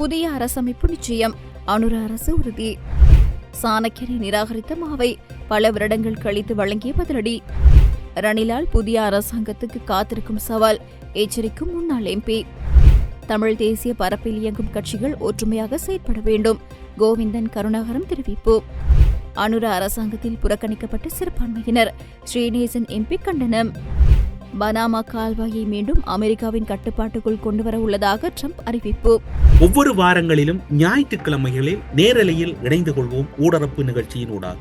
புதிய அரசமைப்பு நிச்சயம். அனுர அரசு உறுதி. சாணக்கியனை நிராகரித்த மாவை பல வருடங்கள் கழித்து வழங்கிய பதிலடி. ரணிலால் புதிய அரசாங்கத்துக்கு காத்திருக்கும் சவால் எச்சரிக்கும் முன்னாள் எம்பி. தமிழ் தேசிய பரப்பில் இயங்கும் கட்சிகள் ஒற்றுமையாக செயற்பட வேண்டும். கோவிந்தன் கருணாகரம் தெரிவிப்பு. அனுர அரசாங்கத்தில் புறக்கணிக்கப்பட்ட சிறுபான்மையினர். ஸ்ரீநேசன் எம்பி கண்டனம். பனாமா கால்வாயை மீண்டும் அமெரிக்காவின் கட்டுப்பாட்டுக்குள் கொண்டுவர உள்ளதாக ட்ரம்ப் அறிவிப்பு. ஒவ்வொரு வாரங்களிலும் ஞாயிற்றுக்கிழமைகளில் நேரலையில் இணைந்து கொள்வோம் ஊடரப்பு நிகழ்ச்சியின் ஊடாக.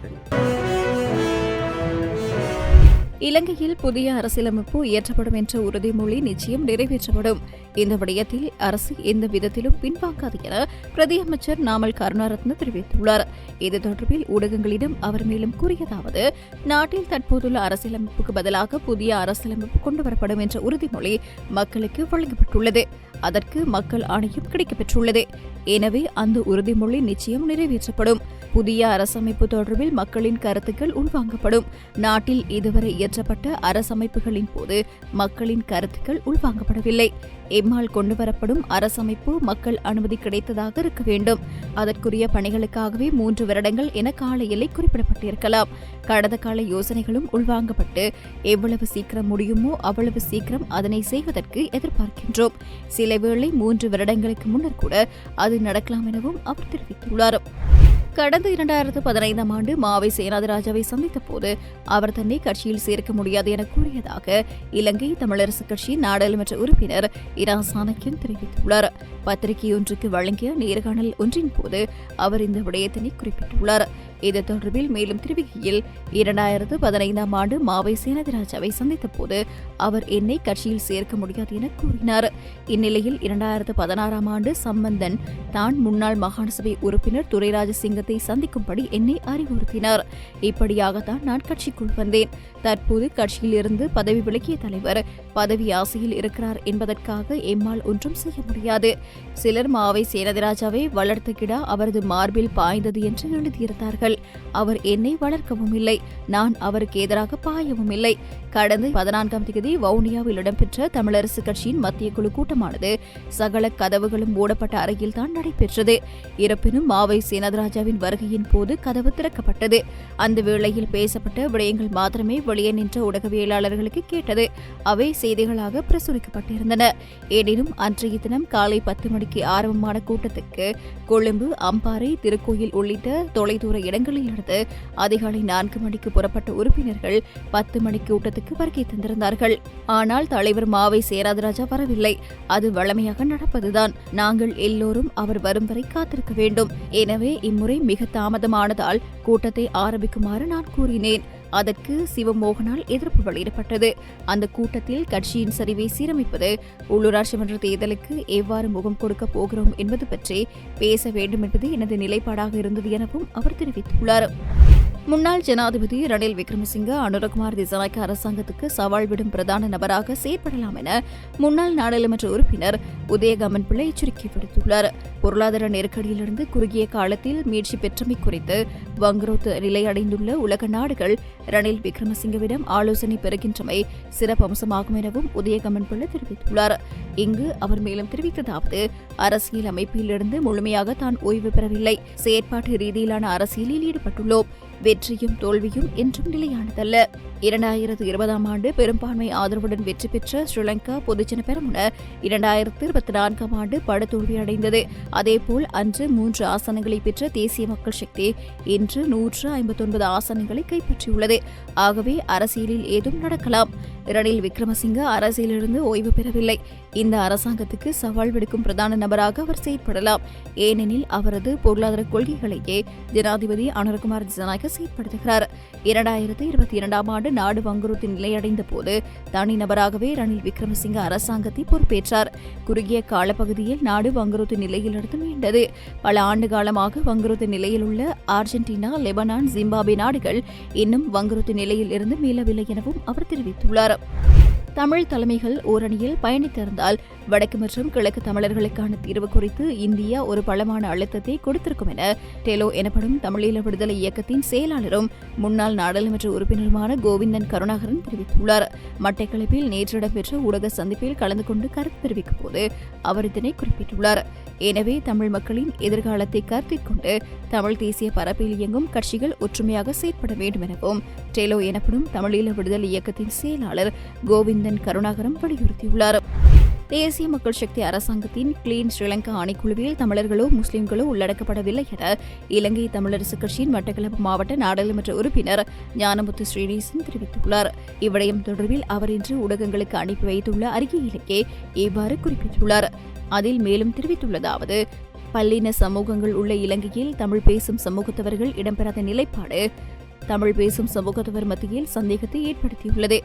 இலங்கையில் புதிய அரசியலமைப்பு இயற்றப்படும் என்ற உறுதிமொழி நிச்சயம் நிறைவேற்றப்படும். இந்த விடயத்தில் அரசு எந்த விதத்திலும் பின்வாங்காது என பிரதியமைச்சர் நாமல் கருணாரத்ன தெரிவித்துள்ளார். இது தொடர்பில் ஊடகங்களிடம் அவர் மேலும் கூறியதாவது நாட்டில் தற்போதுள்ள அரசியலமைப்புக்கு பதிலாக புதிய அரசியலமைப்பு கொண்டுவரப்படும் என்ற உறுதிமொழி மக்களுக்கு வழங்கப்பட்டுள்ளது. அதற்கு மக்கள் ஆணையம் கிடைக்கப்பெற்றுள்ளது. எனவே அந்த உறுதிமொழி நிச்சயம் நிறைவேற்றப்படும். புதிய அரசமைப்பு தொடர்பில் மக்களின் கருத்துக்கள் உள்வாங்கப்படும். நாட்டில் இதுவரை இயற்றப்பட்ட அரசமைப்புகளின் போது மக்களின் கருத்துக்கள் உள்வாங்கப்படவில்லை. எம்மால் கொண்டுவரப்படும் அரசமைப்பு மக்கள் அனுமதி கிடைத்ததாக இருக்க வேண்டும். அதற்குரிய பணிகளுக்காகவே மூன்று வருடங்கள் என கால எல்லை குறிப்பிடப்பட்டிருக்கலாம். கடந்த கால யோசனைகளும் உள்வாங்கப்பட்டு எவ்வளவு சீக்கிரம் முடியுமோ அவ்வளவு சீக்கிரம் அதனை செய்வதற்கு எதிர்பார்க்கின்றோம். சில வேளை மூன்று வருடங்களுக்கு முன்னர் கூட அது நடக்கலாம் எனவும் அவர் தெரிவித்துள்ளார். கடந்த இரண்டாயிரத்து பதினைந்தாம் ஆண்டு மாவை சேனாதிராஜாவை சந்தித்த போது அவர் தன்னை கட்சியில் சேர்க்க முடியாது என கூறியதாக இலங்கை தமிழரசுக் கட்சியின் நாடாளுமன்ற உறுப்பினர் இரா சாணக்கியன் தெரிவித்துள்ளார். பத்திரிகை ஒன்றுக்கு வழங்கிய நேர்காணல் ஒன்றின் போது அவர் இந்த விடயத்தினை குறிப்பிட்டுள்ளார். இது தொடர்பில் மேலும் தெரிவிக்கையில் இரண்டாயிரத்து பதினைந்தாம் ஆண்டு மாவை சேனதிராஜாவை சந்தித்த போது அவர் என்னை கட்சியில் சேர்க்க முடியாது என கூறினார். இந்நிலையில் இரண்டாயிரத்து பதினாறாம் ஆண்டு சம்பந்தன் தான் முன்னாள் மாகாண சபை உறுப்பினர் துரைராஜ அரசாங்கத்தை சந்திக்கும்படி என்னை அறிவுறுத்தினார். இப்படியாகத்தான் நான் கட்சிக்குள் வந்தேன். தற்போது கட்சியில் இருந்து பதவி விலகிய தலைவர் பதவி ஆசையில் இருக்கிறார் என்பதற்காக எம்மால் ஒன்றும் செய்ய முடியாது. சிலர் மாவை சேனதிராஜாவை வளர்த்த கிடா அவரது மார்பில் பாய்ந்தது என்று எழுதியிருந்தார்கள். அவர் என்னை வளர்க்கவும் இல்லை. நான் அவருக்கு எதிராக பாயவும் இல்லை. கடந்த பதினான்காம் தேதி வவுனியாவில் இடம்பெற்ற தமிழரசு கட்சியின் மத்திய குழு கூட்டமானது சகல கதவுகளும் மூடப்பட்ட அறையில் தான் நடைபெற்றது. இருப்பினும் மாவை சேனதராஜாவின் வருகையின் போது கதவு திறக்கப்பட்டது. அந்த வேளையில் பேசப்பட்ட விடயங்கள் மாத்திரமே வெளியே நின்ற ஊடகவியலாளர்களுக்கு கேட்டது. அவை செய்திகளாக பிரசுரிக்கப்பட்டிருந்தன. எனினும் அன்றைய தினம் காலை பத்து மணிக்கு ஆரம்பமான கூட்டத்துக்கு கொழும்பு அம்பாறை திருக்கோயில் உள்ளிட்ட தொலைதூர இடங்களிலிருந்து அதிகாலை நான்கு மணிக்கு புறப்பட்ட உறுப்பினர்கள் பத்து மணி கூட்டத்துக்கு வருகை தந்திருந்தார்கள். ஆனால் தலைவர் மாவை சேராதராஜா வரவில்லை. அது வழமையாக நடப்பதுதான். நாங்கள் எல்லோரும் அவர் வரும் வரை காத்திருக்க வேண்டும். எனவே இம்முறை மிக தாமதமானதால் கூட்டத்தை ஆரம்பிக்குமாறு நான் கூறினேன். அதற்கு சிவமோகனால் எதிர்ப்பு வெளியிடப்பட்டது. அந்த கூட்டத்தில் கட்சியின் சரிவை சீரமைப்பது உள்ளூராட்சி மன்ற தேர்தலுக்கு எவ்வாறு முகம் கொடுக்க போகிறோம் என்பது பற்றி பேச வேண்டும் என்பது எனது நிலைப்பாடாக இருந்தது எனவும் அவர் தெரிவித்துள்ளார். முன்னாள் ஜனாதிபதி ரணில் விக்ரமசிங்க அனுரகுமார் திசாநாயக்க அரசாங்கத்துக்கு சவால் விடும் பிரதான நபராக செயற்படலாம் என முன்னாள் நாடாளுமன்ற உறுப்பினர் உதயகமன் பிள்ளை எச்சரிக்கை விடுத்துள்ளார். பொருளாதார நெருக்கடியிலிருந்து குறுகிய காலத்தில் மீட்சி பெற்றமை குறித்து வங்குரோத்து நிலையடைந்துள்ள உலக நாடுகள் ரணில் விக்ரமசிங்கவிடம் ஆலோசனை பெறுகின்றமை சிறப்பம்சமாகும் எனவும் உதயகமன் பிள்ளை தெரிவித்துள்ளார். இங்கு அவர் மேலும் தெரிவித்ததாவது அரசியல் அமைப்பிலிருந்து முழுமையாக தான் ஓய்வு பெறவில்லை. செயற்பாட்டு ரீதியிலான அரசியலில் ஈடுபட்டுள்ளோம். வெற்றியும் தோல்வியும் என்றும் நிலையானதல்ல. இரண்டாயிரத்து இருபதாம் ஆண்டு பெரும்பான்மை ஆதரவுடன் வெற்றி பெற்ற ஸ்ரீலங்கா பொதுஜன பெரமுன இரண்டாயிரத்து இருபத்தி நான்காம் ஆண்டு படுதோல்வி அடைந்தது அதேபோல் அன்று மூன்று ஆசனங்களை பெற்ற தேசிய மக்கள் சக்தி இன்று நூற்று ஐம்பத்தொன்பது ஆசனங்களை கைப்பற்றியுள்ளது. ஆகவே அரசியலில் ஏதும் நடக்கலாம். ரணில் விக்ரமசிங்க அரசியலிருந்து ஓய்வு பெறவில்லை. இந்த அரசாங்கத்துக்கு சவால் விடுக்கும் பிரதான நபராக அவர் செயற்படலாம். ஏனெனில் அவரது பொருளாதார கொள்கைகளையே ஜனாதிபதி அனுரகுமார் ஜனநாயக செயற்படுத்துகிறார். இரண்டாயிரத்து இருபத்தி இரண்டாம் ஆண்டு நாடு வங்குறுத்தி நிலையடைந்த போது தனிநபராகவே ரணில் விக்ரமசிங்க அரசாங்கத்தை பொறுப்பேற்றார். குறுகிய காலப்பகுதியில் நாடு வங்குறுத்து நிலையிலிருந்து மீண்டது. பல ஆண்டு காலமாக வங்குறுத்து நிலையில் உள்ள அர்ஜென்டினா லெபனான் ஜிம்பாபே நாடுகள் இன்னும் வங்குறுத்து நிலையில் இருந்து மீளவில்லை எனவும் அவர் தெரிவித்துள்ளார். தமிழ் தலைமைகள் ஓரணியில் பயணித்திருந்தால் வடக்கு மற்றும் கிழக்கு தமிழர்களுக்கான தீர்வு குறித்து இந்தியா ஒரு பலமான அழுத்தத்தை கொடுத்திருக்கும் என டெலோ எனப்படும் தமிழீழ விடுதலை இயக்கத்தின் செயலாளரும் முன்னாள் நாடாளுமன்ற உறுப்பினருமான கோவிந்தன் கருணாகரன் தெரிவித்துள்ளார். மட்டக்களப்பில் நேற்று இடம்பெற்ற ஊடக சந்திப்பில் கலந்து கொண்டு கருத்து தெரிவிக்கும் போது அவர் இதனை குறிப்பிட்டுள்ளார். எனவே தமிழ் மக்களின் எதிர்காலத்தை கருத்தில் கொண்டு தமிழ் தேசிய பரப்பில் இயங்கும் கட்சிகள் ஒற்றுமையாக செயற்பட வேண்டும் எனவும் டெலோ எனப்படும் தமிழீழ விடுதலை இயக்கத்தின் செயலாளர் கோவிந்தன் கருணாகரம் வலியுறுத்தியுள்ளார். தேசிய மக்கள் சக்தி அரசாங்கத்தின் கிளீன் ஸ்ரீலங்கா ஆணைக்குழுவில் தமிழர்களோ முஸ்லிம்களோ உள்ளடக்கப்படவில்லை என இலங்கை தமிழரசு கட்சியின் மட்டக்களப்பு மாவட்ட நாடாளுமன்ற உறுப்பினர் ஞானமுத்து ஸ்ரீநேசன் தெரிவித்துள்ளார். இவ்விடயம் தொடர்பில் அவர் இன்று ஊடகங்களுக்கு அனுப்பி வைத்துள்ள அறிக்கையிலேயே இவ்வாறு குறிப்பிட்டுள்ளார். அதில் மேலும் தெரிவித்துள்ளதாவது பல்லின சமூகங்கள் உள்ள இலங்கையில் தமிழ் பேசும் சமூகத்தவர்கள் இடம்பெறாத நிலைப்பாடு தமிழ் பேசும் சமூகத்தவர் மத்தியில் சந்தேகத்தை ஏற்படுத்தியுள்ளது.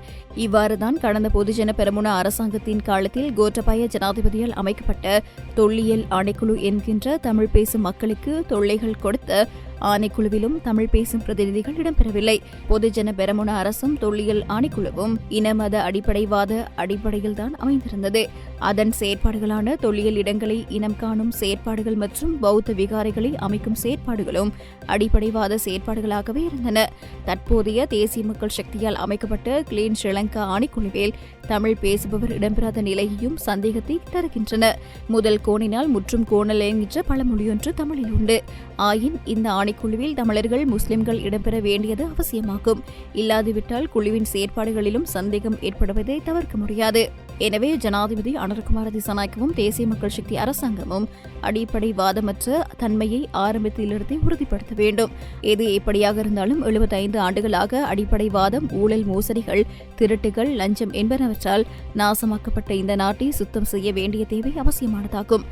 இவ்வாறுதான் கடந்த பொதுஜன பெரமுன அரசாங்கத்தின் காலத்தில் கோட்டபாய ஜனாதிபதியால் அமைக்கப்பட்ட தொல்லியல் ஆணைக்குழு என்கின்ற தமிழ் பேசும் மக்களுக்கு தொல்லைகள் கொடுத்த ஆணைக்குழுவிலும் தமிழ் பேசும் பிரதிநிதிகள் இடம்பெறவில்லை. பொதுஜன பெரமுன அரசும் தொல்லியல் ஆணைக்குழுவும் இன மத அடிப்படைவாத அடிப்படையில்தான் அமைந்திருந்தது. அதன் செயற்பாடுகளான தொல்லியல் இடங்களை இனம் காணும் செயற்பாடுகள் மற்றும் பௌத்த விகாரைகளை அமைக்கும் செயற்பாடுகளும் அடிப்படைவாத செயற்பாடுகளாகவே இருந்தன. தற்போதைய தேசிய மக்கள் சக்தியால் அமைக்கப்பட்ட கிளீன் ஸ்ரீலங்கா ஆணைக்குழுவில் தமிழ் பேசுபவர் இடம்பெறாத நிலையையும் சந்தேகத்தை தருகின்றன. முதல் கோணினால் முற்றும் கோணல் என்கின்ற பழமொழியொன்று தமிழில் உண்டு. ஆயின் இந்த ஆணைக்குழுவில் தமிழர்கள் முஸ்லிம்கள் இடம்பெற வேண்டியது அவசியமாகும். இல்லாதுவிட்டால் குழுவின் செயற்பாடுகளிலும் சந்தேகம் ஏற்படுவதை தவிர்க்க முடியாது. எனவே ஜனாதிபதி அனர்குமார திசாநாயக்கவும் தேசிய மக்கள் சக்தி அரசாங்கமும் அடிப்படைவாதமற்ற தன்மையை ஆரம்பத்திலிருந்தே உறுதிப்படுத்த வேண்டும். எது எப்படியாக இருந்தாலும் எழுபத்தைந்து ஆண்டுகளாக அடிப்படைவாதம் ஊழல் மோசடிகள் திருட்டுகள் லஞ்சம் என்பனவற்றால் நாசமாக்கப்பட்ட இந்த நாட்டை சுத்தம் செய்ய வேண்டிய தேவை அவசியமானதாகும்.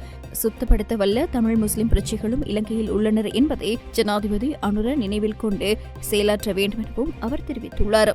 சுத்தப்படுத்த வல்ல தமிழ் முஸ்லிம் பிரச்சிகளும் இலங்கையில் உள்ளனர் என்பதை ஜனாதிபதி அனுர நினைவில் கொண்டு செயலாற்ற வேண்டும் எனவும் அவர் தெரிவித்துள்ளார்.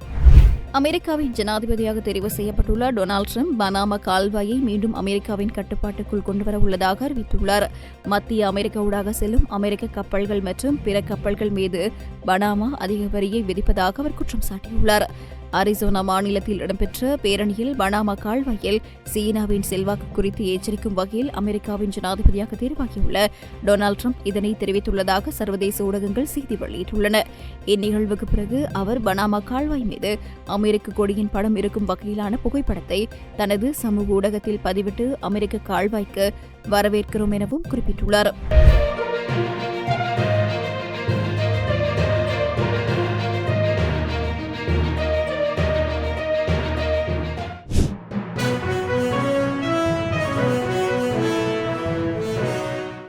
அமெரிக்காவின் ஜனாதிபதியாக தெரிவு செய்யப்பட்டுள்ள டொனால்ட் ட்ரம்ப் பனாமா கால்வாயை மீண்டும் அமெரிக்காவின் கட்டுப்பாட்டுக்குள் கொண்டுவர உள்ளதாக அறிவித்துள்ளார். மத்திய அமெரிக்கா ஊடாக செல்லும் அமெரிக்க கப்பல்கள் மற்றும் பிற கப்பல்கள் மீது பனாமா அதிக வரியை விதிப்பதாக அவர் குற்றம் சாட்டியுள்ளார். அரிசோனா மாநிலத்தில் இடம்பெற்ற பேரணியில் பனாமா கால்வாயில் சீனாவின் செல்வாக்கு குறித்து எச்சரிக்கும் வகையில் அமெரிக்காவின் ஜனாதிபதியாக தேர்வாகியுள்ள டொனால்ட் ட்ரம்ப் இதனை தெரிவித்துள்ளதாக சர்வதேச ஊடகங்கள் செய்தி வெளியிட்டுள்ளன. இந்நிகழ்வுக்கு பிறகு அவர் பனாமா கால்வாய் மீது அமெரிக்க கொடியின் படம் இருக்கும் வகையிலான புகைப்படத்தை தனது சமூக ஊடகத்தில் பதிவிட்டு அமெரிக்க கால்வாய்க்கு வரவேற்கிறோம் எனவும் குறிப்பிட்டுள்ளார்.